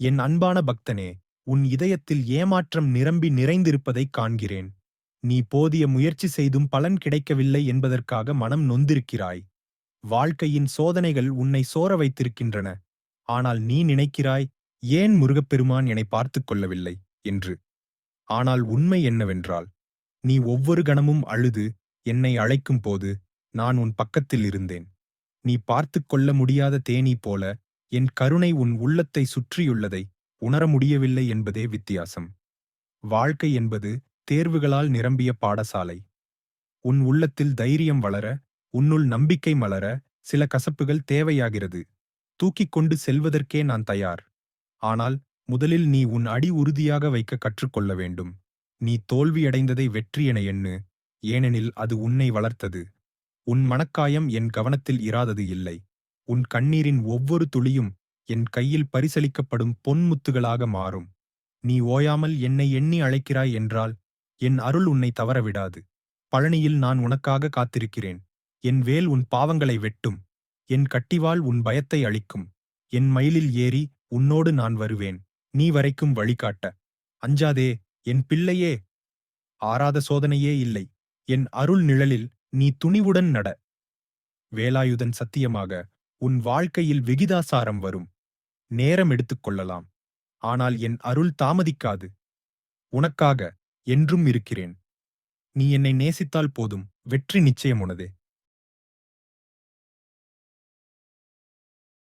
என் அன்பான பக்தனே உன் இதயத்தில் ஏமாற்றம் நிரம்பி நிறைந்திருப்பதைக் காண்கிறேன். நீ போதிய முயற்சி செய்தும் பலன் கிடைக்கவில்லை என்பதற்காக மனம் நொந்திருக்கிறாய். வாழ்க்கையின் சோதனைகள் உன்னை சோர வைத்திருக்கின்றன. ஆனால் நீ நினைக்கிறாய் ஏன் முருகப்பெருமான் என்னை பார்த்துக் கொள்ளவில்லை? என்று. ஆனால் உண்மை என்னவென்றால் நீ ஒவ்வொரு கணமும் அழுது என்னை அழைக்கும் போது நான் உன் பக்கத்தில் இருந்தேன். நீ பார்த்துக் கொள்ள முடியாத தேனீ போல என் கருணை உன் உள்ளத்தை சுற்றியுள்ளதை உணர முடியவில்லை என்பதே வித்தியாசம். வாழ்க்கை என்பது தேர்வுகளால் நிரம்பிய பாடசாலை. உன் உள்ளத்தில் தைரியம் வளர உன்னுள் நம்பிக்கை மலர சில கசப்புகள் தேவையாகிறது. தூக்கிக் கொண்டு செல்வதற்கே நான் தயார். ஆனால் முதலில் நீ உன் அடி உறுதியாக வைக்க கற்றுக்கொள்ள வேண்டும். நீ தோல்வியடைந்ததை வெற்றி என எண்ணு ஏனெனில் அது உன்னை வளர்த்தது. உன் மனக்காயம் என் கவனத்தில் இராதது இல்லை. உன் கண்ணீரின் ஒவ்வொரு துளியும் என் கையில் பரிசளிக்கப்படும் பொன்முத்துகளாக மாறும். நீ ஓயாமல் என்னை எண்ணி அழைக்கிறாய் என்றால் என் அருள் உன்னை தவறவிடாது. பழனியில் நான் உனக்காக காத்திருக்கிறேன். என் வேல் உன் பாவங்களை வெட்டும். என் கட்டிவாள் உன் பயத்தை அளிக்கும் என் மயிலில் ஏறி உன்னோடு நான் வருவேன். நீ வரைக்கும் வழிகாட்ட. அஞ்சாதே என் பிள்ளையே. ஆறாத சோதனையே இல்லை. என் அருள் நிழலில் நீ துணிவுடன் நட. வேலாயுதன் சத்தியமாக உன் வாழ்க்கையில் விகிதாசாரம் வரும். நேரம் எடுத்துக்கொள்ளலாம் ஆனால் என் அருள் தாமதிக்காது. உனக்காக என்றும் இருக்கிறேன். நீ என்னை நேசித்தால் போதும். வெற்றி நிச்சயம் உனதே